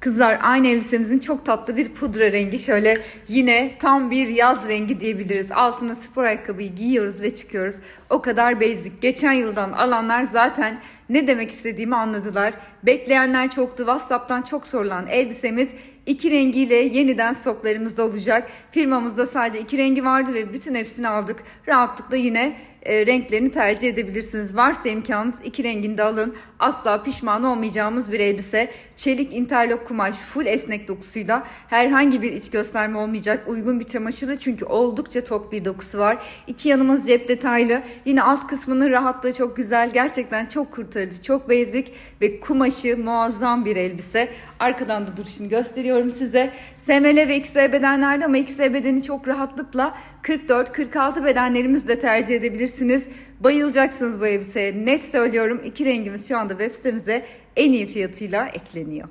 Kızlar aynı elbisemizin çok tatlı bir pudra rengi. Şöyle yine tam bir yaz rengi diyebiliriz. Altına spor ayakkabıyı giyiyoruz ve çıkıyoruz. O kadar basic. Geçen yıldan alanlar zaten ne demek istediğimi anladılar. Bekleyenler çoktu. WhatsApp'tan çok sorulan elbisemiz iki rengiyle yeniden stoklarımızda olacak. Firmamızda sadece iki rengi vardı ve bütün hepsini aldık. Rahatlıkla yine e, renklerini tercih edebilirsiniz. Varsa imkanınız iki renginde alın. Asla pişman olmayacağımız bir elbise. Çelik interlok kumaş full esnek dokusuyla herhangi bir iç gösterme olmayacak. Uygun bir çamaşırı çünkü oldukça tok bir dokusu var. İki yanımız cep detaylı. Yine alt kısmının rahatlığı çok güzel. Gerçekten çok kurtarıcı, çok basic ve kumaşı muazzam bir elbise. Arkadan da duruşunu gösteriyorum size. SML ve XL bedenlerde ama XL bedeni çok rahatlıkla 44-46 bedenlerimizle tercih edebilirsiniz. Bayılacaksınız bu elbiseye. Net söylüyorum iki rengimiz şu anda web sitemize en iyi fiyatıyla ekleniyor.